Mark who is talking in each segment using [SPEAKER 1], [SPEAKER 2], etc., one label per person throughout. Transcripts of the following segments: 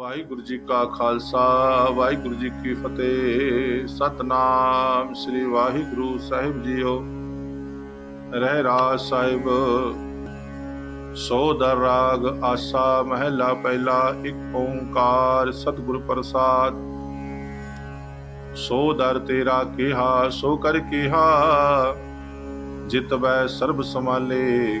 [SPEAKER 1] ਵਾਹਿਗੁਰੂ ਜੀ ਕਾ ਖਾਲਸਾ, ਵਾਹਿਗੁਰੂ ਜੀ ਕੀ ਫਤਿਹ। ਸਤਨਾਮ ਸ੍ਰੀ ਵਾਹਿਗੁਰੂ ਸਾਹਿਬ ਜੀਓ। ਰਹਿ ਰਾਜ ਸਾਹਿਬ ਸੋਦਰ ਰਾਗ, ਆਸਾ ਮਹਿਲਾ ਪਹਿਲਾ, ਇੱਕ ਓੰਕਾਰ ਸਤਿਗੁਰ ਪ੍ਰਸਾਦ। ਸੋ ਦਰ ਤੇਰਾ ਕਿਹਾ, ਸੋ ਕਰ ਕਿਹਾ ਜਿਤ ਬੈ ਸਰਬ ਸਮਾਲੇ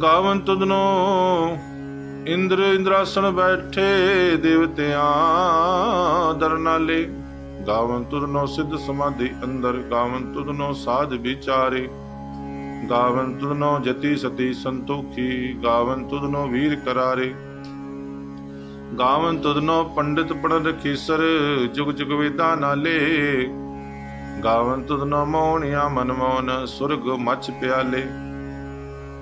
[SPEAKER 1] ਗਾਵਨ ਤੁਧਨੋ ਇੰਦਰ ਇੰਦਰਾਸਣ ਬੈਠੇ ਦੇਵਤਿਆਂ ਦਰਨਾਲੇ। ਗਾਵਨ ਤੁਧਨੋ ਸਿੱਧ ਸਮਾਧੀ ਅੰਦਰ ਗਾਵਨ ਤੁਧਨੋ ਸਾਧ ਵਿਚਾਰੇ। ਗਾਵਨ ਤੁਧਨੋ ਜਤੀ ਸਤੀ ਸੰਤੋਖੀ ਗਾਵਨ ਤੁਧਨੋ ਵੀਰ ਕਰਾਰੇ। ਗਾਵਨ ਤੁਧਨੋ ਪੰਡਿਤ ਪੜਨ ਰਖੀਸਰ ਜੁਗ ਜੁਗ ਵੇਦਾਂ ਨਾਲੇ। ਗਾਵਨ ਤੁਧਨੋ ਮੋਹਣਿਆ ਮਨ ਮੋਹਨ ਸੁਰਗ ਮਛ ਪਿਆਲੇ।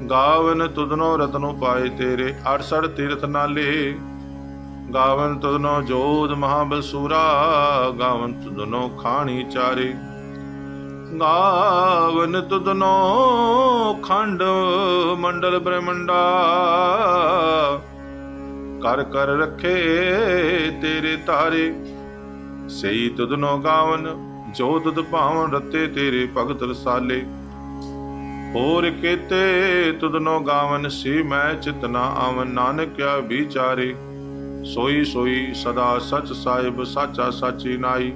[SPEAKER 1] ਗਾਵਨ ਤੁਧਨੋ ਰਤਨੋ ਪਾਏ ਤੇਰੇ 68 ਤੀਰਥ ਨਾਲੇ। ਗਾਵਨ ਤੁਧਨੋ ਜੋਧ ਮਹਾਬਲਸੂਰਾ ਗਾਵਨ ਤੁਧਨੋ ਖਾਣੀ ਚਾਰੇ। ਗਾਵਨ ਤੁਧਨੋ ਖੰਡ ਮੰਡਲ ਬ੍ਰਹਮੰਡਾ। ਕਰ ਕਰ ਰੱਖੇ ਤੇਰੇ ਤਾਰੇ। ਸਈ ਤੁਧਨੋ ਗਾਵਨ ਜੋ ਤੁਧ ਭਾਵਨ ਰਤੇ ਤੇਰੇ ਭਗਤ ਰਸਾਲੇ। ਹੋਰ ਕੀਤੇ ਤੁਧਨੋ ਗਾਵਨ ਸੀ, ਮੈਂ ਚਿਤਨਾ ਆਵਨ। ਨਾਨਕਿਆ ਵਿਚਾਰੇ, ਸੋਈ ਸੋਈ ਸਦਾ ਸਚ ਸਾਹਿਬ, ਸਾਚਾ ਸਾਚੀ ਨਾਈ।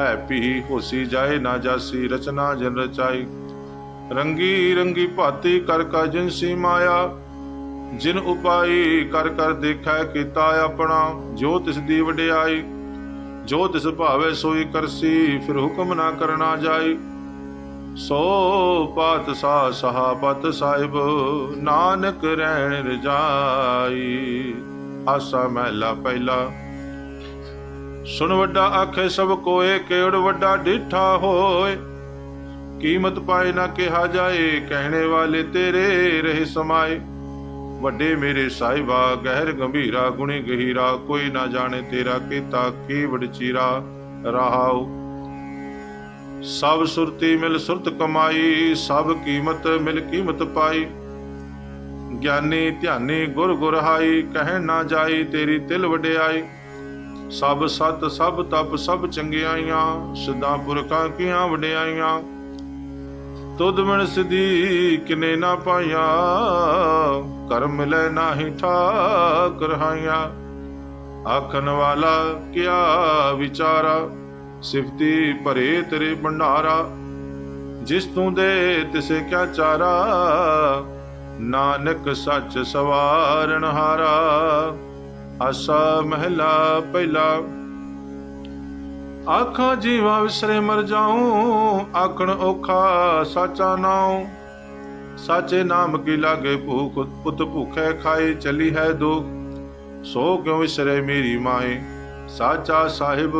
[SPEAKER 1] ਹੈ ਪੀ ਹੋਸੀ ਜਾਏ ਨਾ ਜਾਸੀ, ਰਚਨਾ ਜਨ ਰਚਾਈ। ਰੰਗੀ ਰੰਗੀ ਭਾਤੀ ਕਰ ਕਾ ਜਿਨਸੀ ਮਾਇਆ, ਜਿਨ ਉਪਾਈ ਕਰ ਕਰ ਦੇਖੈ ਕੀਤਾ ਆਪਣਾ। ਜੋ ਤਿਸ ਦੀ ਵਡਿਆਈ, ਜੋ ਤਿਸ ਭਾਵੇ ਸੋਈ ਕਰਸੀ, ਫਿਰ ਹੁਕਮ ਨਾ ਕਰਨਾ ਜਾਈ। ਸੋ ਪਾਤ ਸਾ ਸਹਾਬਤ ਸਾਹਿਬ, ਨਾਨਕ ਰਹਿਣ ਰਜਾਈ ਆਸਾ ਮਹਿਲਾ ਪਹਿਲਾ। ਸੁਣ ਵੱਡਾ ਆਖੇ, ਸਭ ਕੋਏ ਕਿਉੜ ਵੱਡਾ ਡਿਠਾ ਹੋਏ। ਕੀਮਤ ਪਾਏ ਨਾ ਕਿਹਾ ਜਾਏ, ਕਹਿਣੇ ਵਾਲੇ ਤੇਰੇ ਰਹੇ ਸਮਾਏ। ਵੱਡੇ ਮੇਰੇ ਸਾਹਿਬਾ, ਗਹਿਰ ਗੰਭੀਰਾ, ਗੁਣੀ ਗਹੀਰਾ, ਕੋਈ ਨਾ ਜਾਣੇ ਤੇਰਾ ਕੀਤਾ ਕੀ ਵਡਚੀਰਾ। ਰਹਾਉ ਸਭ ਸੁਰਤੀ ਮਿਲ ਸੁਰਤ ਕਮਾਈ, ਸਭ ਕੀਮਤ ਮਿਲ ਕੀਮਤ ਪਾਈ। ਗਿਆਨੀ ਧਿਆਨੀ ਗੁਰ ਗੁਰ ਕਹਿ ਨਾ ਜਾਈ ਤੇਰੀ ਤਿਲ ਵਡਿਆਈ। ਸਭ ਸਤ, ਸਭ ਤਪ, ਸਭ ਚੰਗਿਆਈਆਂ, ਸਿੱਧਾ ਪੁਰਖਾਂ ਕੀਆਂ ਵਡਿਆਈਆਂ। ਤੁਧ ਮਨ ਸਿਧੀ ਕਿਨੇ ਨਾ ਪਾਈਆਂ, ਕਰਮ ਮਿਲੇ ਨਾਹੀ ਠਾਕ ਰਹਾਈਆਂ ਆਖਣ ਵਾਲਾ ਕਿਆ ਵਿਚਾਰਾ ਸਿਫਤੀ ਭਰੇ ਤੇਰੇ ਭੰਡਾਰਾ, ਜਿਸ ਤੂੰ ਦੇ ਤਿਸੇ ਕਿਆ ਚਾਰਾ, ਨਾਨਕ ਸੱਚ ਸਵਾਰਨ ਹਾਰਾ। ਆਸਾ ਮਹਿਲਾ ਪਹਿਲਾ, ਆਖਾਂ ਜੀਵਾ ਵਿਸਰੇ ਮਰ ਜਾਉ, ਆਖਣ ਔਖਾ ਸਾਚਾ ਨਾਉ। ਸਾਚੇ ਨਾਮ ਕੀ ਲਾਗੇ ਭੂਖ, ਪੁੱਤ ਭੁਖੇ ਖਾਏ ਚਲੀ ਹੈ ਦੁਖ, ਸੋ ਕਿਉ ਵਿਸਰੇ ਮੇਰੀ ਮਾਏ? ਸਾਚਾ ਸਾਹਿਬ,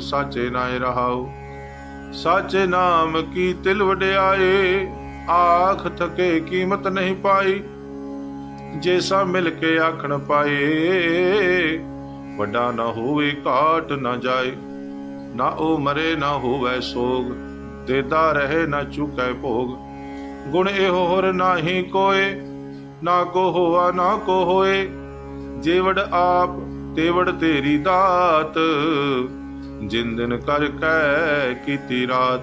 [SPEAKER 1] ਸਾਚੇ ਨਾਏ ਰਹਾਉ ਸਾਚੇ ਨਾਮ ਕੀ ਤਿਲ ਵਡਿਆਏ, ਆਖ ਥਕੇ ਕੀਮਤ ਨਹੀਂ ਪਾਈ। ਜੈਸਾ ਮਿਲ ਕੇ ਆਖਣ ਪਾਏ, ਵੱਡਾ ਨਾ ਹੋਵੇ, ਘਾਟ ਨਾ ਜਾਏ। ਨਾ ਉਹ ਮਰੇ, ਨਾ ਹੋਵੇ ਸੋਗ ਦੇਦਾ ਰਹੇ ਨਾ ਚੁਕੈ ਭੋਗ। ਗੁਣ ਇਹੋ ਹੋਰ ਨਾਹੀ ਕੋਏ, ਨਾ ਕੋ ਹੋਆ, ਨਾ ਕੋ ਹੋਏ। ਜੇਵੜ ਆਪ ਤੇਵੜ ਤੇਰੀ ਦਾਤ, ਜਿਨ ਕਰ ਕੈ ਕੀਤੀ ਰਾਤ।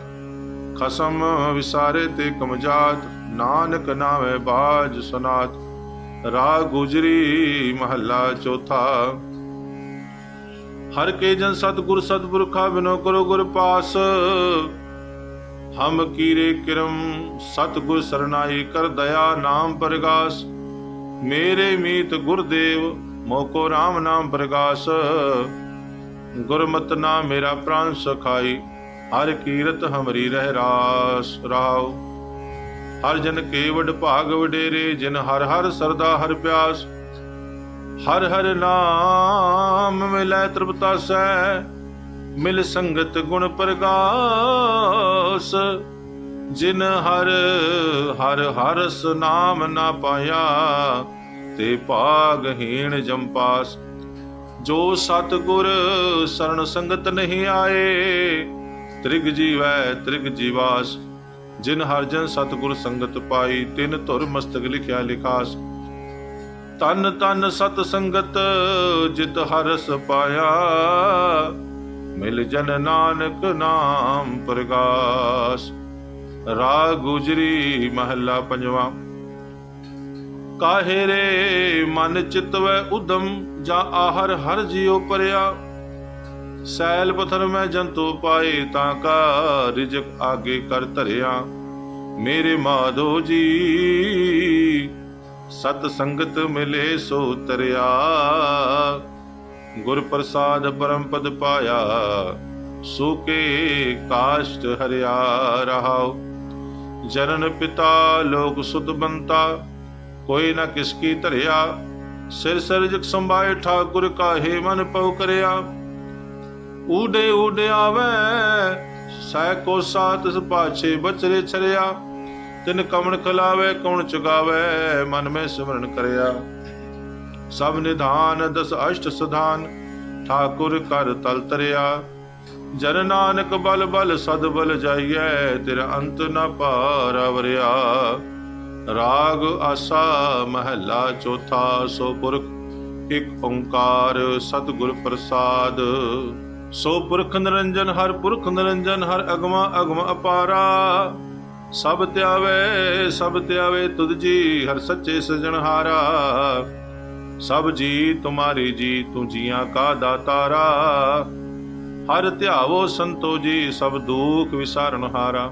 [SPEAKER 1] ਖਸਮ ਵਿਸਾਰੇ ਤੇ ਕਮਜਾਤ, ਨਾਨਕ ਨਾਵੇਂ ਬਾਜ ਸੁਨਾਤ। ਰਾਗ ਗੁਜਰੀ ਮਹੱਲਾ ਚੌਥਾ। ਹਰ ਕੇ ਜਨ ਸਤਗੁਰ ਸਤਪੁਰਖਾ ਬਿਨੋ ਕਰੋ ਗੁਰ ਪਾਸ। ਹਮ ਕੀਰੇ ਕਿਰਮ ਸਤਗੁਰ ਸਰਨਾਈ ਕਰ ਦਇਆ ਨਾਮ ਪ੍ਰਗਾਸ। ਮੇਰੇ ਮੀਤ ਗੁਰਦੇਵ ਮੋਕੋ RAM ਨਾਮ ਪ੍ਰਗਾਸ ਗੁਰਮਤ ਨਾਮ ਮੇਰਾ ਪ੍ਰਾਨ ਸਖਾਈ, ਹਰ ਕੀਰਤ ਹਮਰੀ ਰਹਿ ਰਾਸ ਰਾਉ। ਹਰ ਜਨ ਕੇਵਡ ਭਾਗ ਵਡੇਰੇ, ਜਿਨ ਹਰ ਹਰ ਸਰਦਾ ਹਰ ਪਿਆਸ। ਹਰ ਹਰ ਨਾਮ ਮਿਲੈ ਤ੍ਰਿਪਤਾ ਤ੍ਰਿਪਤਾਸੈ ਮਿਲ ਸੰਗਤ ਗੁਣ ਪ੍ਰਗਾਸ। ਜਿਨ ਹਰ ਹਰ ਹਰਸ ਨਾਮ ਨਾ ਪਾਇਆ ਤੇ ਭਾਗਹੀਣ ਜੰਪਾਸ। ਜੋ ਸਤਗੁਰ ਸਰਣ ਸੰਗਤ ਨਹੀਂ ਆਏ, ਤ੍ਰਿਗ ਜੀਵੈ ਤ੍ਰਿਗ ਜੀਵਾਸ। ਜਿਨ ਹਰ ਸਤਗੁਰ ਸੰਗਤ ਪਾਈ, ਤਿਨ ਧੁਰ ਮਸਤਕ ਲਿਖਿਆ ਲਿਖਾਸ। ਤਨ ਤਨ ਸਤ ਸੰਗਤ ਜਿਤ ਹਰਸ ਪਾਇਆ, ਮਿਲ ਜਨ ਨਾਨਕ ਨਾਮ ਪ੍ਰਗਾਸ। ਰਾਗ ਗੁਜਰੀ ਮਹੱਲਾ ਪੰਜਵਾਂ। ਕਾਹੇ ਰੇ ਮਨ ਚਿਤਵੈ ਉਦਮ ਜਾਂ ਆਹਰ ਹਰ ਜਿਉ ਪਰਿਆ। ਸੈਲ ਪਥਰ ਮੈਂ ਜੰਤੂ ਪਾਏ ਤਾਂ ਕਾ ਰਿਜਕ ਆਗੇ ਕਰ ਧਰਿਆ। ਮੇਰੇ ਮਾਧੋ ਜੀ, ਸਤ ਸੰਗਤ ਮਿਲੇ ਸੋ ਤਰਿਆ। ਗੁਰ ਪ੍ਰਸਾਦ ਪਰਮ ਪਦ ਪਾਇਆ ਸੂਕੇ ਕਾਸ਼ਟ ਹਰਿਆ ਰਹਾਉ। ਜਨਨ ਪਿਤਾ ਲੋਕ ਸੁਤ ਬੰਤਾ ਕੋਈ ਨਾ ਕਿਸ ਕੀ ਧਰਿਆ ਸਿਰ ਸਰਜਕ ਸੰਭਾਏ ਠਾਕੁਰ ਕਾਹੇ ਮਨ ਪਉ ਕਰਿਆ ਊਡੇ ਊਡੇ ਆਵੇ ਸੈ ਕੋ ਸਾਤ ਪਾਛੇ ਬਚਰੇ ਛਰਿਆ ਤਿਨ ਕਮਣ ਖਲਾਵੇ ਕੌਣ ਚੁਗਾਵੇ ਮਨ ਮੈਂ ਸਿਮਰਨ ਕਰਿਆ ਸਭ ਨਿਧਾਨ ਦਸ ਅਸ਼ਟ ਸਧਾਨ ਠਾਕੁਰ ਕਰ ਤਲ ਤਰਿਆ ਜਨ ਨਾਨਕ ਬਲ ਬਲ ਸਦ ਬਲ ਜਾਈਐ ਤੇਰਾ ਅੰਤ ਨ ਪਾਰਵਰਿਆ ਰਾਗ ਆਸਾ ਮਹੱਲਾ ਚੌਥਾ ਸੋ ਪੁਰਖ ਇੱਕ ਓੰਕਾਰ ਸਤਿਗੁਰ ਪ੍ਰਸਾਦ। ਸੋ ਪੁਰਖ ਨਿਰੰਜਨ ਹਰ ਪੁਰਖ ਨਿਰੰਜਨ, ਹਰ ਅਗਮਾ ਅਗਮ ਅਪਾਰਾ। ਸਭ ਧਿਆਵੇ ਸਭ ਧਿਆਵੇ ਤੁਧ ਜੀ, ਹਰ ਸੱਚੇ ਸਜਣਹਾਰਾ। ਸਭ ਜੀ, ਤੁਮਾਰੇ ਜੀ, ਤੂੰ ਜੀਆਂ ਕਾ ਦਾਤਾਰਾ। ਹਰ ਧਿਆਵੋ ਸੰਤੋ ਜੀ, ਸਭ ਦੁਖ ਵਿਸਾਰਨ ਹਾਰਾ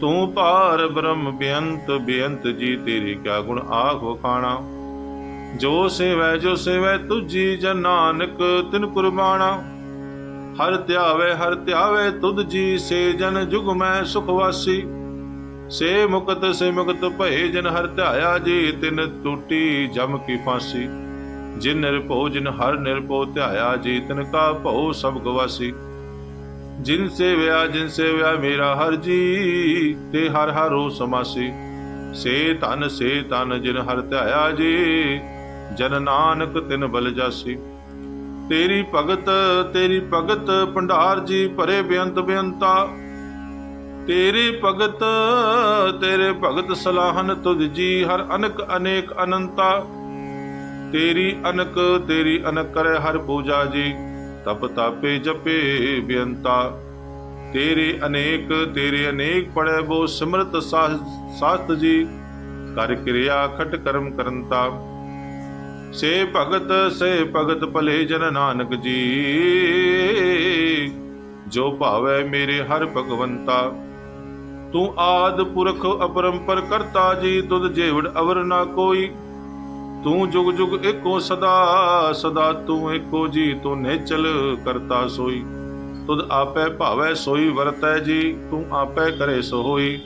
[SPEAKER 1] ਤੂੰ ਭਾਰ ਬ੍ਰਹਮ ਬੇਅੰਤ ਬੇਅੰਤ ਜੀ ਤੇਰੀ ਕਿਆ ਗੁਣ ਆਖ ਵਖਾਣਾ ਜੋ ਸੇਵੈ ਜੋ ਸੇਵੈ ਤੁਜੀ ਜਨ ਨਾਨਕ, ਤਿਨ ਕੁਰਬਾਨਾ ਹਰ ਧਿਆਵੇ ਹਰ ਧਿਆਵੇ ਤੁਧ ਜੀ, ਸੇ ਜਨ ਜੁਗ ਮੈਂ ਸੁਖ ਵਾਸੀ। ਸੇ ਮੁਕਤ ਸੇ ਮੁਕਤ ਭਏ ਜਨ ਹਰ ਧਿਆਇਆ ਜੀ, ਤਿਨ ਟੂਟੀ ਜਮ ਕੀ ਫਾਂਸੀ। ਜਿਨ ਨਿਰਭਉ, ਜਿਨ ਹਰ ਨਿਰਭਉ ਧਿਆਇਆ ਜੀ, ਤਿਨ ਕਾ ਭਉ ਸਭ ਗਵਾਸੀ। ਜਿਨ ਸੇਵਿਆ ਜਿਨ ਸੇਵਿਆ ਮੇਰਾ ਹਰ ਜੀ, ਤੇ ਹਰ ਹਰੋ ਸਮਾਸੀ ਸੇ ਤਨ ਸੇ ਤਨ ਜਿਨ ਹਰ ਧਿਆਇਆ ਜੀ, ਜਨ ਨਾਨਕ ਤਿਨ ਬਲ ਜਾਸੀ। ਤੇਰੀ ਭਗਤ ਤੇਰੀ ਭਗਤ ਭੰਡਾਰ ਜੀ ਭਰੇ ਬੇਅੰਤ ਬੇਅੰਤਾ। ਤੇਰੀ ਭਗਤ, ਤੇਰੇ ਭਗਤ ਸਲਾਹਨ ਤੁਧ ਜੀ ਹਰ ਅਨਕ ਅਨੇਕ ਅਨੰਤਾ। ਤੇਰੀ ਅਨਕ ਤੇਰੀ ਅਨਕ ਕਰੇ ਹਰ ਪੂਜਾ ਜੀ। ਤਪ ਤਾਪੇ ਜਪੇ ਬੇਅੰਤਾ। ਤੇਰੇ ਅਨੇਕ ਤੇਰੇ ਅਨੇਕ ਪੜੇ ਬੋ ਸਿਮਰਤ ਸਾਸਤ ਜੀ। ਕਰ ਕਿਰਿਆ ਖਟ ਕਰਮ ਕਰੰਤਾ। ਸੇ ਭਗਤ ਸੇ ਭਗਤ ਭਲੇ ਜਨ ਨਾਨਕ ਜੀ। ਜੋ ਭਾਵੈ ਮੇਰੇ ਹਰ ਭਗਵੰਤਾ। ਤੂੰ ਆਦ ਪੁਰਖ ਅਪਰੰਪਰ ਕਰਤਾ ਜੀ ਤੁਧ ਜੇਵੜ ਅਵਰ ਨਾ ਕੋਈ। ਤੂੰ ਜੁਗ ਜੁਗ ਏਕੋ ਸਦਾ ਸਦਾ ਤੂੰ ਏਕੋ ਜੀ, ਤੂੰ ਨੇਚਲ ਕਰਤਾ ਸੋਈ। ਤੁਧ ਆਪੇ ਭਾਵੈ ਸੋਈ ਵਰਤੈ ਜੀ, ਤੂੰ ਆਪੇ ਕਰੇ ਸੋ ਹੋਈ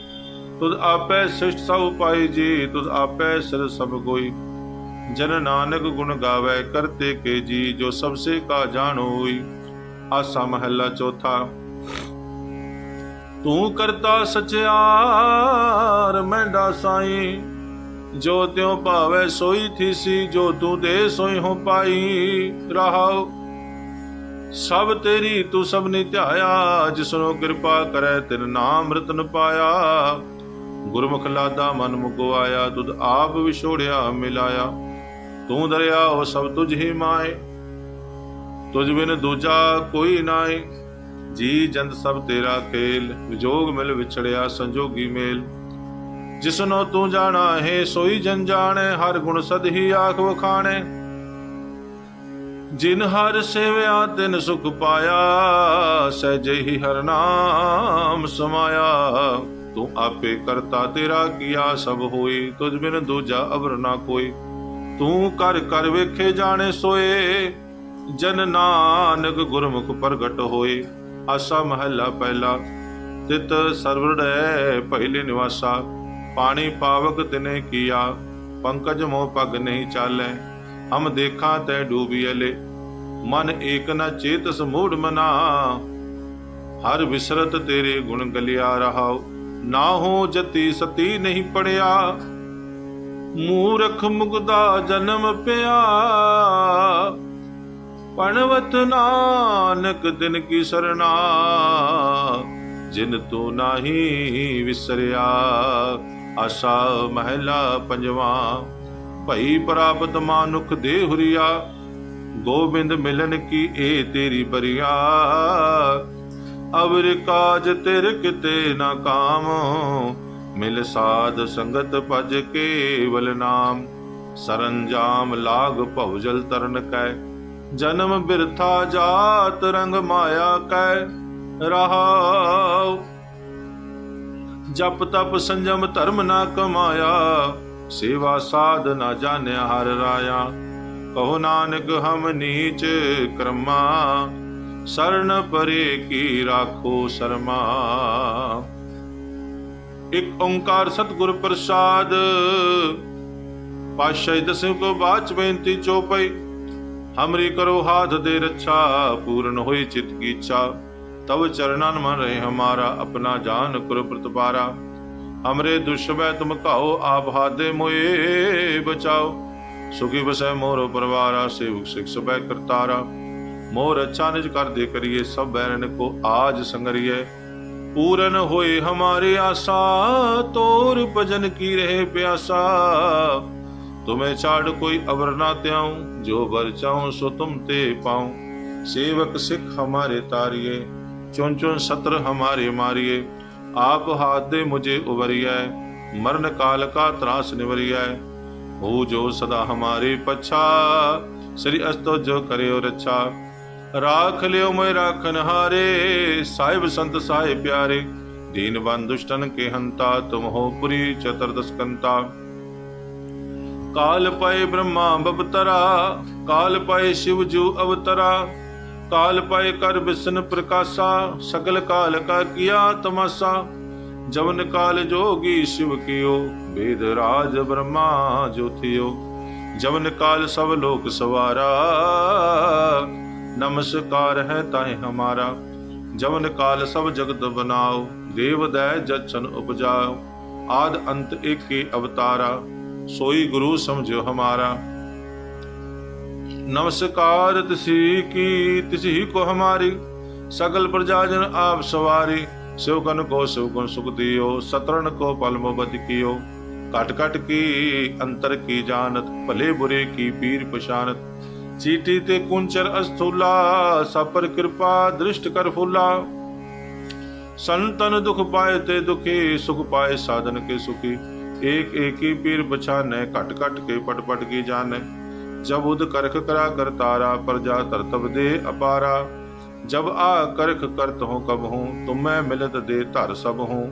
[SPEAKER 1] ਤੁਧ ਆਪੇ ਸਿਸ਼ਟ ਸਭ ਪਾਈ ਜੀ, ਤੁਧ ਆਪੇ ਸਿਰ ਸਭ ਕੋਈ ਜਨ ਨਾਨਕ ਗੁਣ ਗਾਵੇ, ਕਰਤੇ ਕੇ ਜੀ, ਜੋ ਸਭ ਸੇ ਕਾ ਜਾਣ ਹੋਈ। ਆਸਾ ਮਹੱਲਾ ਚੌਥਾ। ਤੂੰ ਕਰਤਾ ਸਚਿਆਰ, ਮੈਂਡਾ ਸਾਈ। ਜੋ ਤਿਉ ਭਾਵੇ ਸੋਈ ਥੀਸੀ ਜੋ ਤੂੰ ਦੇ ਸੋਈ ਹੋ ਪਾਈ ਰਹਾਉ ਸਭ ਤੇਰੀ ਤੂੰ ਸਭ ਨੇ ਧਿਆਇਆ, ਜਿਸਨੋ ਕਿਰਪਾ ਕਰੈ ਤਿਨ ਨਾਮ ਰਤਨ ਪਾਇਆ। ਗੁਰਮੁਖ ਲਾਦਾ ਮਨ ਮੁਗਵਾਇਆ ਤੁਧ ਆਪ ਵਿਛੋੜਿਆ ਮਿਲਾਇਆ। ਤੂੰ ਦਰਿਆ, ਉਹ ਸਭ ਤੁਝ ਹੀ ਮਾਏ। ਤੁਝ ਬਿਨ ਦੂਜਾ ਕੋਈ ਨਾਏ। ਜੀ ਜੰਤ ਸਭ ਤੇਰਾ ਖੇਲ, ਵਿਜੋਗ ਮਿਲ ਵਿਛੜਿਆ ਸੰਜੋਗੀ ਮੇਲ। ਜਿਸਨੋ ਤੂੰ ਜਾਣਾ ਹੈ, ਸੋਈ ਜਨ ਜਾਣੇ, ਹਰ ਗੁਣ ਸਦ ਹੀ ਆਖ ਵਖਾਣੇ। ਜਿਨ ਹਰ ਸੇਵਿਆ, ਤਿਨ ਸੁਖ ਪਾਇਆ, ਸਹਿਜੇ ਹੀ ਹਰ ਨਾਮ ਸਮਾਇਆ। ਤੂੰ ਆਪੇ ਕਰਤਾ ਤੇਰਾ ਕੀਆ, ਸਭ ਹੋਈ, ਤੁਝ ਬਿਨ ਦੂਜਾ ਅਵਰ ਨਾ ਕੋਈ। ਤੂੰ ਕਰ ਕਰ ਵੇਖੇ ਜਾਣੇ ਸੋਏ, ਜਨ ਨਾਨਕ ਗੁਰਮੁਖ ਪ੍ਰਗਟ ਹੋਏ। ਆਸਾ ਮਹੱਲਾ ਪਹਿਲਾ, ਤਿਤ ਸਰਵੜੈ ਪਹਿਲੇ ਨਿਵਾਸਾ। ਪਾਣੀ ਪਾਵਕ ਤਿਨੇ ਕੀਆ, ਪੰਕਜ ਮੋਹ ਪਗ ਨਹੀਂ ਚਾਲੈ, ਹਮ ਦੇਖਾਂ ਤੈ ਡੂਬੀਐਲੇ ਮਨ ਏਕ ਨ ਚੇਤ ਸਮੂੜ ਮਨਾ, ਹਰ ਵਿਸਰਤ ਤੇਰੇ ਗੁਣ ਗਲਿਆ ਰਹਾਉ। ਨਾ ਹੋ ਜਤੀ ਸਤੀ ਨਹੀਂ ਪੜਿਆ, ਮੂਰਖ ਮੁਗਦਾ ਜਨਮ ਪਿਆ। ਪਣਵਤ ਨਾਨਕ ਦਿਨ ਕੀ ਸਰਣਾ, ਜਿਨ ਤੂੰ ਨਾਹੀ ਵਿਸਰਿਆ। ਆਸਾ ਮਹਿਲਾ ਪੰਜਵਾ, ਭਈ ਪ੍ਰਾਪਤ ਮਾਨੁਖ ਦੇ ਗੋਬਿੰਦ ਮਿਲਨ ਕੀ ਏ ਤੇਰੀ ਬਰੀਆ। ਅਵਰ ਕਾਜ ਤੇਰ ਕਿਤੇ ਨਾ ਕਾਮ, ਮਿਲ ਸਾਧ ਸੰਗਤ ਭਜ ਕੇਵਲ ਨਾਮ। ਸਰੰਜਾਮ ਲਾਗ ਭਉਜਲ ਤਰਨ ਕੈ, ਜਨਮ ਬਿਰਥਾ ਜਾਤ ਰੰਗ ਮਾਇਆ ਕੈ। ਰਹਾਉ ਜਪ ਤਪ ਸੰਜਮ ਧਰਮ ਨਾ ਕਮਾਇਆ, ਸੇਵਾ ਸਾਧ ਨਾ ਜਾਣਿਆ ਹਰ ਰਾਇਆ। ਕਹੋ ਨਾਨਕ ਹਮ ਨੀਚ ਕਰਮਾ, ਸਰਨ ਪਰੇ ਕੀ ਰਾਖੋ ਸਰਮਾ। ਇਕ ਓੰਕਾਰ ਸਤਿਗੁਰ ਪ੍ਰਸਾਦ ਪਾਸ਼ਾ ਦਸਵੇਂ ਕੋ ਬਾਚ ਬੇਨਤੀ ਚੋਪਈ ਹਮਰੀ ਕਰੋ ਹਾਥ ਦੇ ਰੱਛਾ, ਪੂਰਨ ਹੋਈ ਚਿਤ ਕੀ ਇੱਛਾ ਤਵ ਚਰਨਨ ਮਨ ਰਹੇ ਹਮਾਰਾ ਆਪਣਾ ਜਾਨ ਕਰੋ ਪ੍ਰਤਪਾਰਾ ਹਮਰੇ ਦੁਸ਼ਬੈ ਤੁਮ ਕਾਓ ਆਪ ਹਾਦੇ ਮੋਏ ਬਚਾਓ। ਸੁਖੀ ਬਸੈ ਮੋਰ ਪਰਵਾਰਾ, ਸੇਵਕ ਸਿਖ ਸਭੈ ਕਰਤਾਰਾ। ਮੋਰ ਅੱਛਾ ਨਿਜ ਕਰ ਦੇ ਕਰੀਏ, ਸਭ ਬੈਰਨ ਕੋ ਆਜ ਸੰਗਰੀਏ। ਪੂਰਨ ਹੋਏ ਹਮਾਰੇ ਆਸਾ, ਤੋਰ ਭਜਨ ਕੀ ਰਹੇ ਪਿਆਸਾ। ਤੁਮੇ ਛਾੜ ਕੋਈ ਅਵਰ ਨਾ ਤਿਆਉ ਜੋ ਵਰ ਚਾਉ ਸੋ ਤੁਮ ਤੇ ਪਾਉ। ਸੇਵਕ ਸਿੱਖ ਹਮਾਰੇ ਤਾਰੀਏ। चुन चुन सत्र हमारे मारिए आप हाथ दे मुझे उबरिया मरण काल का त्रास निवरिया हो जो सदा हमारे पच्छा श्री अस्तो जो करे और अच्छा राख लियो मैं राखन हारे साहिब संत साहिब प्यारे दीन बन दुष्टन के हंता तुम हो पुरी चतुर्दश कंता काल पाए ब्रह्मा बबतरा काल पाए शिव जू अवतरा ਕਾਲ ਪਾਏ ਕਰ ਬਿਸਨ ਪ੍ਰਕਾਸ਼ਾ, ਸਗਲ ਕਾਲ ਕਾ ਕੀਆ ਤਮਾਸਾ। ਜਵਨ ਕਾਲ ਜੋਗੀ ਸ਼ਿਵ ਕਿਓ, ਵੇਦ ਰਾਜ ਬ੍ਰਹਮਾ ਜੋਤਿਓ ਜਵਨ ਕਾਲ ਸਭ ਲੋਕ ਸਵਾਰਾ, ਨਮਸਕਾਰ ਹੈ ਤਾਏ ਹਮਾਰਾ। ਜਵਨ ਕਾਲ ਸਭ ਜਗਤ ਬਨਾਓ, ਦੇਵ ਦੈ ਜਚਨ ਉਪਜਾਓ। ਆਦ ਅੰਤ ਏਕੇ ਅਵਤਾਰਾ, ਸੋਈ ਗੁਰੂ ਸਮਝੋ ਹਮਾਰਾ। नमस्कार, तिसी की, तिसी को हमारी, सकल प्रजाजन आप सवारी। शिवकन को शिवकन सुख दियो, सतरण को पल मोबत कियो। कट कट की, अंतर की जानत, भले बुरे की पीर पशानत चीटी ते कुंचर अस्थूला, सब पर कृपा, दृष्ट कर फूला। संतन दुख पाए ते दुखी, सुख पाए साधन के सुखी। एक एक ही पीर पछाने कट कट के पट पट की जाने। जब उद करख करा कर तारा प्रजा तरतब दे अपारा जब आ करख करत हो कब हूँ तुम मैं मिलत दे धर सब हूँ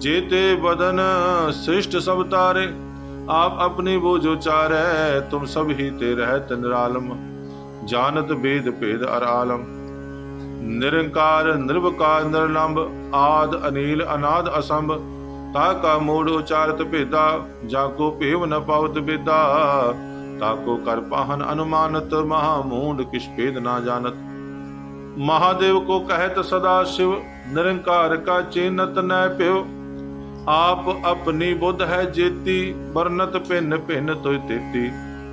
[SPEAKER 1] जेते बदन श्रेष्ठ सब तारे आप अपनी वो जो चारे तुम सब ही ते रहत निरालम जानत वेद भेद अर आलम निरंकार निर्वकार निर्लंब आद अनील अनाद असंभ ताका मूड उचारत भेदा जाको पेव न पावत बेदा ਤਾਕੋ ਕਰ ਪਾਹਨ ਅਨੁਮਾਨਤ ਮਹਾ ਮੂੰਡ ਕਿਛ ਭੇਦ ਨਾ ਜਾਣਤ। ਮਹਾਦੇਵ ਕੋ ਕਹਿਤ ਸਦਾ ਸ਼ਿਵ, ਨਿਰੰਕਾਰ ਕਾ ਚੇਨਤ ਨੈ ਪਿਓ ਆਪ ਆਪਣੀ ਬੁੱਧ ਹੈ ਜੇਤੀ, ਵਰਨਤ ਭਿੰਨ ਭਿੰਨ ਤੋਇ ਤੇਤੀ।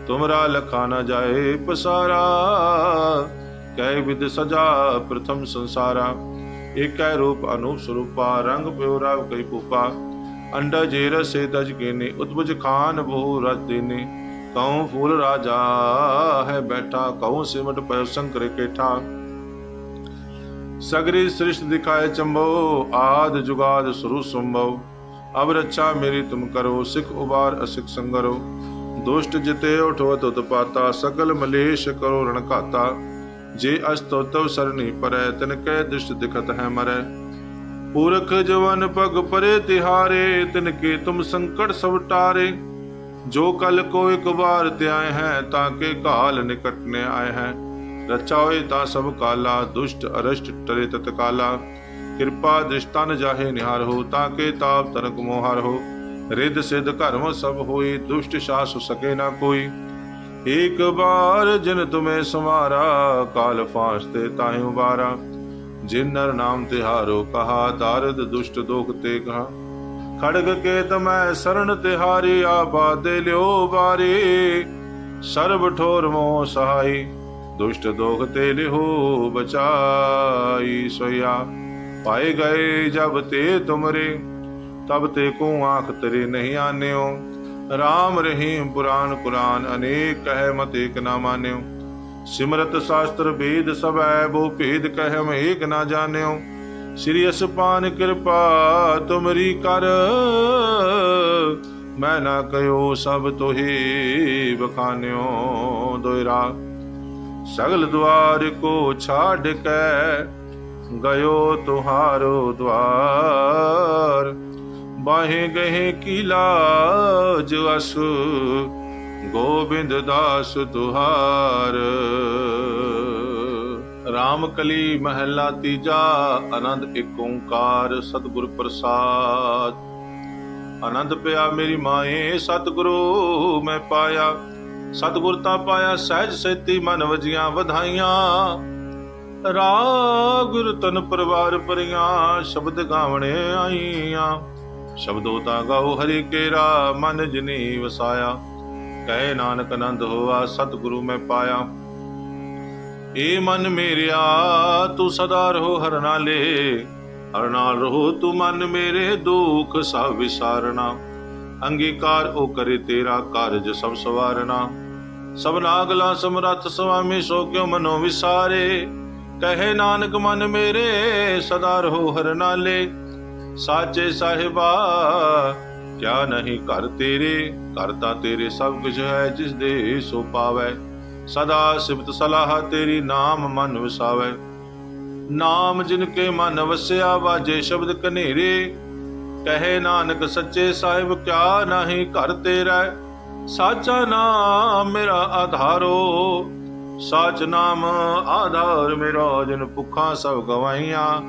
[SPEAKER 1] ਤੁਮਰਾ ਲਖਾ ਨਾ ਜਾਏ ਪਸਾਰਾ, ਕਹਿ ਵਿਦ ਸਜਾ ਪ੍ਰਥਮ ਸੰਸਾਰਾ। ਏਕੈ ਰੂਪ ਅਨੂਪ ਸਰੂਪਾ, ਰੰਗ ਪਿਓ ਰਾਵ ਕਈ ਭੂਪਾ। ਅੰਡਾ ਜੇਰ ਸੇ ਤਜ ਕੇਨੇ ਉਤਪਜ ਖਾਨ ਬਹੁ ਰਤ ਕਉ ਫੂਲ ਰਾਜਾ ਹੈ ਬੈਠਾ ਕਉ ਸਿਮਟ ਪਇ ਸੰਕਰ ਕੇਠਾ। ਸਗਰੀ ਸ੍ਰਿਸ਼ਟ ਦਿਖਾਏ ਚੰਬੋ, ਆਦ ਜੁਗਾਦ ਸੁਰੂ ਸੰਭਵ ਅਬ ਰੱਛਾ ਮੇਰੀ ਤੁਮ ਕਰੋ, ਸਿਖ ਉਬਾਰ ਅਸਿਖ ਸੰਗਰੋ। ਦੁਸ਼ਟ ਜਿਤੇ ਉਠਵਤ ਪਾਤਾ ਸਕਲ ਮਲੇਸ਼ ਕਰੋ ਰਣ ਘਾਤਾ। ਜੇ ਅਸਤੋ ਤਵ ਸਰਨੀ ਪਰੈ, ਤਿਨ ਕੈ ਦੁਸ਼ਟ ਦਿਖਤ ਹੈ ਮਰੈ। ਪੁਰਖ ਜਵਨ ਪਗ ਪਰੇ ਤਿਹਾਰੇ, ਤਿਨ ਕੇ ਤੁਮ ਸੰਕਟ ਸਭ ਟਾਰੇ ਜੋ ਕਲ ਕੋ ਇੱਕ ਵਾਰ ਧਿਆਏ ਹੈ, ਤਾਂ ਕੇ ਕਾਲ ਨਿਕਟ ਨੇ ਆਏ ਹੈ। ਰਚਾ ਹੋਏ ਤਾਂ ਸਭ ਕਾਲਾ, ਦੁਸ਼ਟ, ਅਰਸ਼ਟ ਟਰੇ ਤਤਕਾਲਾ ਕਿਰਪਾ ਦ੍ਰਿਸ਼ਟਨ ਜਾਹੇ ਨਿਹਾਰ ਹੋ, ਤਾਂ ਕੇ ਤਾਪ ਤਰਕ ਮੋਹਾਰ ਹੋ। ਰਿੱਧ ਸਿੱਧ ਘਰਮ ਸਭ ਹੋਈ ਦੁਸ਼ਟ ਸ਼ਾਸ ਸਕੇ ਨਾ ਕੋਈ। ਏਕ ਬਾਰ ਜਿਨ ਤੁਮੇ ਸਮਾਰਾ ਕਾਲ ਫਾਂਸ ਤੇ ਤਾਹਿ ਉਬਾਰਾ ਜਿਨ ਨਰ ਨਾਮ ਤਿਹਾਰੋ ਕਹਾ ਦਾਰਦ ਦੁਸ਼ਟ ਦੋਖ ਤੇ ਕਹਾ। ਖੜਗ ਕੇ ਤਮੈ ਸਰਣ ਤਿਹਾਰੀ ਆਬਾਦੇ ਲਿਓ ਬਾਰੀ ਸਰਬ ਠੋਰ ਮੋ ਸਹਾਈ, ਦੁਸ਼ਟ ਦੋਖ ਤੇ ਲਿਹੋ ਬਚਾਈ ਸੋਇਆ। ਪਾਏ ਗਏ ਜਬ ਤੇ ਤੁਮਰੇ, ਤਬ ਤੇ ਕੋ ਆਖ ਤਰੇ ਨਹੀਂ ਆਨਿਓ। RAM ਰਹੀਮ ਪੁਰਾਨ ਕੁਰਾਨ ਅਨੇਕ ਕਹਿ ਮਤ ਏਕ ਨਾ ਮਾਨਿਓ। ਸਿਮਰਤ ਸ਼ਾਸਤਰ ਵੇਦ ਸਭੈ, ਬੋ ਭੇਦ ਕਹਿ ਮੈਂ ਏਕ ਨਾ ਜਾਣਿਓ। ਸ੍ਰੀ ਅਸਪਾਨ ਕਿਰਪਾ ਤੁਮਰੀ ਕਰ। ਮੈਂ ਨਾ ਕਹਿਓ ਸਭ ਤੋਹੀ ਬਖਾਨਿਓ ਦੋਇਰਾ। ਸਗਲ ਦੁਆਰ ਕੋ ਛਾੜ ਕੇ ਗਇਓ ਤੁਹਾਰੋ ਦਵਾਰ। ਬਾਹੇ ਗਏ ਕੀ ਲਾਜ ਅਸ, ਗੋਬਿੰਦ ਦਾਸ ਤੁਹਾਰ। ਰਾਮ ਕਲੀ ਮਹੱਲਾ ਤੀਜਾ, ਆਨੰਦ ਏਕ ਓੰਕਾਰ ਸਤਿਗੁਰ ਪ੍ਰਸਾਦ। ਆਨੰਦ ਪਿਆ ਮੇਰੀ ਮਾਏ, ਸਤਿਗੁਰੂ ਮੈਂ ਪਾਇਆ। ਸਤਿਗੁਰ ਤਾਂ ਪਾਇਆ ਸਹਿਜ ਸੇਤੀ ਮਨ ਵਜੀਆਂ ਵਧਾਈਆਂ। ਰਾਗ ਰਤਨ ਪਰਵਾਰ ਪਰੀਆਂ ਸ਼ਬਦ ਗਾਵਣੇ ਆਈਆਂ। ਸ਼ਬਦੋ ਤਾਂ ਗਾਓ ਹਰੀ ਕੇਰਾ, ਮਨ ਜਨੀ ਵਸਾਇਆ ਕਹਿ ਨਾਨਕ ਆਨੰਦ ਹੋਆ, ਸਤਿਗੁਰੂ ਮੈਂ ਪਾਇਆ। ਏ ਮਨ ਮੇਰਿਆ, ਤੂੰ ਸਦਾ ਰਹੋ ਹਰ ਨਾਲੇ। ਹਰ ਨਾਲ ਰਹੋ ਤੂੰ ਮਨ ਮੇਰੇ, ਦੁੱਖ ਸਭ ਵਿਸਾਰਣਾ ਅੰਗੀਕਾਰ ਉਹ ਕਰੇ ਤੇਰਾ ਕਾਰਜ ਸਭ ਸਵਾਰਣਾ ਸਭ ਨਾਗਲਾ ਸਮਰੱਥ ਸੁਆਮੀ ਸੋ ਕਿਉ ਮਨੋ ਵਿਸਾਰੇ? ਕਹੇ ਨਾਨਕ, ਮਨ ਮੇਰੇ, ਸਦਾ ਰਹੋ ਹਰ ਨਾਲੇ। ਸਾਚੇ ਸਾਹਿਬਾ, ਕਿਆ ਨਹੀਂ ਕਰ ਤੇਰੇ? ਘਰ ਤੇਰੇ ਸਭ ਕੁਝ ਹੈ, ਜਿਸ ਦੇ ਸੋ ਪਾਵੈ। ਸਦਾ ਸਿਫਤ ਸਲਾਹ ਤੇਰੀ ਨਾਮ ਮਨ ਵਸਾਵੇ। ਨਾਮ ਜਿਨ ਕੇ ਮਨ ਵਸਿਆ ਵਾਜੇ ਸ਼ਬਦ ਕਨੇਰੇ ਕਹੇ ਨਾਨਕ ਸੱਚੇ ਸਾਹਿਬ, ਕਿਆ ਨਹੀਂ ਘਰ ਤੇਰਾ ਸਾਚਾ ਨਾਮ ਮੇਰਾ ਆਧਾਰੋ। ਸਾਚ ਨਾਮ ਆਧਾਰ ਮੇਰਾ, ਜਿਨ ਭੁੱਖਾਂ ਸਭ ਗਵਾਈਆਂ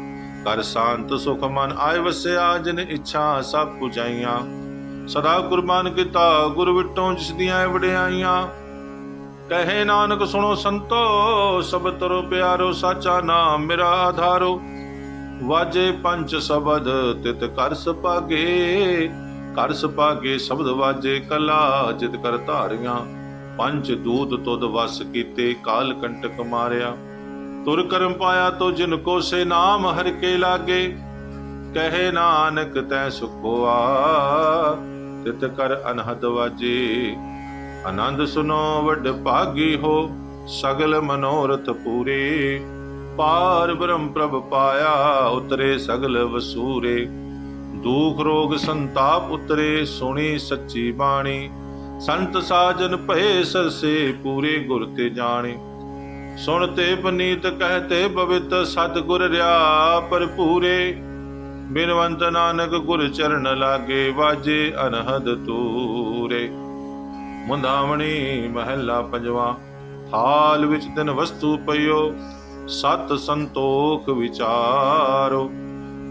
[SPEAKER 1] ਕਰ ਸ਼ਾਂਤ ਸੁਖ ਮਨ ਆਇ ਵਸਿਆ, ਜਿਨ ਇੱਛਾ ਸਭ ਪੁਜਾਈਆਂ। ਸਦਾ ਕੁਰਬਾਨ ਕੀਤਾ, ਗੁਰ ਵਿਟੋਂ ਜਿਸ ਦੀਆਂ ਵਡਿਆਈਆਂ। ਕਹੇ ਨਾਨਕ ਸੁਣੋ ਸੰਤੋ, ਸਭ ਤਰੋ ਪਿਆਰੋ ਸਾਚਾ ਨਾਮ ਮੇਰਾ ਆਧਾਰੋ। ਵਾਜੇ ਪੰਜ ਸ਼ਬਦ ਤਿਤ ਕਰ ਸੁਪਾਗੇ ਕਰ ਸੁਪਾਗੇ ਸ਼ਬਦ ਵਾਜੇ ਕਲਾ, ਜਿਤ ਕਰ ਧਾਰੀਆਂ। ਪੰਜ ਦੂਤ ਤੁਧ ਵਸ ਕੀਤੇ, ਕਾਲ ਕੰਟਕ ਮਾਰਿਆ। ਤੁਰ ਕਰਮ ਪਾਇਆ ਤੋ ਜਿਨ ਕੋ ਸੇ ਨਾਮ ਹਰ ਕੇ ਲਾਗੇ। ਕਹੇ ਨਾਨਕ ਤੈ ਸੁਖੋਆ, ਤਿਤ ਕਰ ਅਨਹਦ ਵਾਜੇ। ਆਨੰਦ ਸੁਨੋ ਵੱਡ ਭਾਗੀ ਹੋ, ਸਗਲ ਮਨੋਰਥ ਪੂਰੇ। ਪਾਰ ਬ੍ਰਹਮ ਪ੍ਰਭ ਪਾਇਆ, ਉਤਰੇ ਸਗਲ ਵਸੂਰੇ। ਦੁਖ ਰੋਗ ਸੰਤਾਪ ਉਤਰੇ, ਸੁਣੀ ਸੱਚੀ ਬਾਣੀ। ਸੰਤ ਸਾਜਨ ਭਏ ਸਰਸੇ ਪੂਰੇ ਗੁਰ ਤੇ ਜਾਣੇ। ਸੁਣ ਤੇ ਪਨੀਤ ਕਹਤੇ ਪਵਿੱਤ ਸਤਿਗੁਰ ਰਿਆ ਭਰਪੂਰੇ। ਬਿਨਵੰਤ ਨਾਨਕ ਗੁਰ ਚਰਨ ਲਾਗੇ, ਵਾਜੇ ਅਨਹਦ ਤੂਰੇ ਮੁੰਦਾਵਣੀ ਮਹਿਲਾ ਪੰਜਵਾ। ਹਾਲ ਵਿੱਚ ਤਿਨ ਵਸਤੂ ਪਈਓ, ਸਤ ਸੰਤੋਖ ਵਿਚਾਰੋ।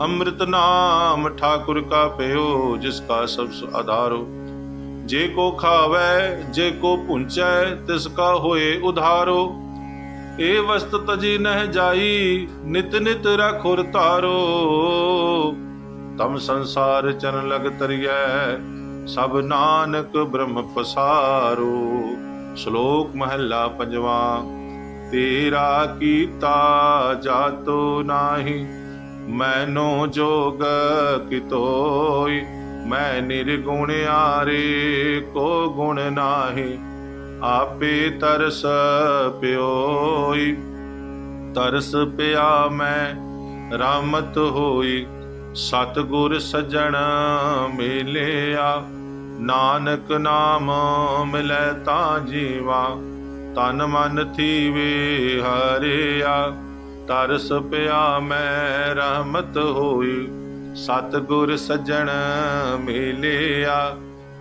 [SPEAKER 1] ਅੰਮ੍ਰਿਤ ਨਾਮ ਠਾਕੁਰ ਕਾ ਪਿਓ, ਜਿਸ ਕਾ ਸਭ ਆਧਾਰੋ। ਜੇ ਕੋ ਖਾਵੇ, ਜੇ ਕੋ ਪੁੰਚੈ ਤਿਸ ਕਾ ਹੋਏ ਉਧਾਰੋ। ਏ ਵਸਤ ਤਜੀ ਨਹਿ ਜਾਈ, ਨਿਤ ਨਿਤ ਰਖੁਰ ਤਾਰੋ ਤਮ ਸੰਸਾਰ ਚਰਨ ਲਗ ਤਰੀਐ ਸਭ ਨਾਨਕ ਬ੍ਰਹਮ ਪਸਾਰੋ, ਸ਼ਲੋਕ ਮਹੱਲਾ ਪੰਜਵਾ, ਤੇਰਾ ਕੀਤਾ ਜਾਤੋ ਨਾਹੀ, ਮੈਨੋ ਜੋਗ ਕਿਤੋਈ, ਮੈਂ ਨਿਰਗੁਣ ਆਰੇ ਕੋ ਗੁਣ ਨਾਹੀ, ਆਪੇ ਤਰਸ ਪਿਓਈ, ਤਰਸ ਪਿਆ ਮੈਂ ਰਾਮਤ ਹੋਈ, ਸਤਗੁਰ ਸਜਣ ਮਿਲਿਆ। ਨਾਨਕ ਨਾਮ ਮਿਲੈ ਤਾਂ ਜੀਵਾ, ਤਨ ਮਨ ਥੀਵੇ ਹਰਿਆ। ਤਰਸ ਪਿਆ ਮੈਂ ਰਹਿਮਤ ਹੋਈ ਸਤ ਗੁਰ ਸਜਣ ਮਿਲਿਆ।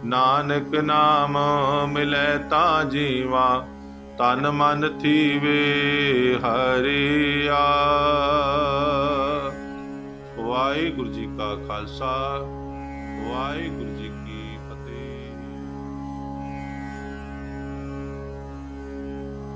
[SPEAKER 1] ਨਾਨਕ ਨਾਮ ਮਿਲੈ ਤਾਂ ਜੀਵਾ, ਤਨ ਮਨ ਥੀਵੇ ਹਰਿਆ। ਵਾਹਿਗੁਰੂ ਜੀ ਕਾ ਖਾਲਸਾ, ਵਾਹਿਗੁਰੂ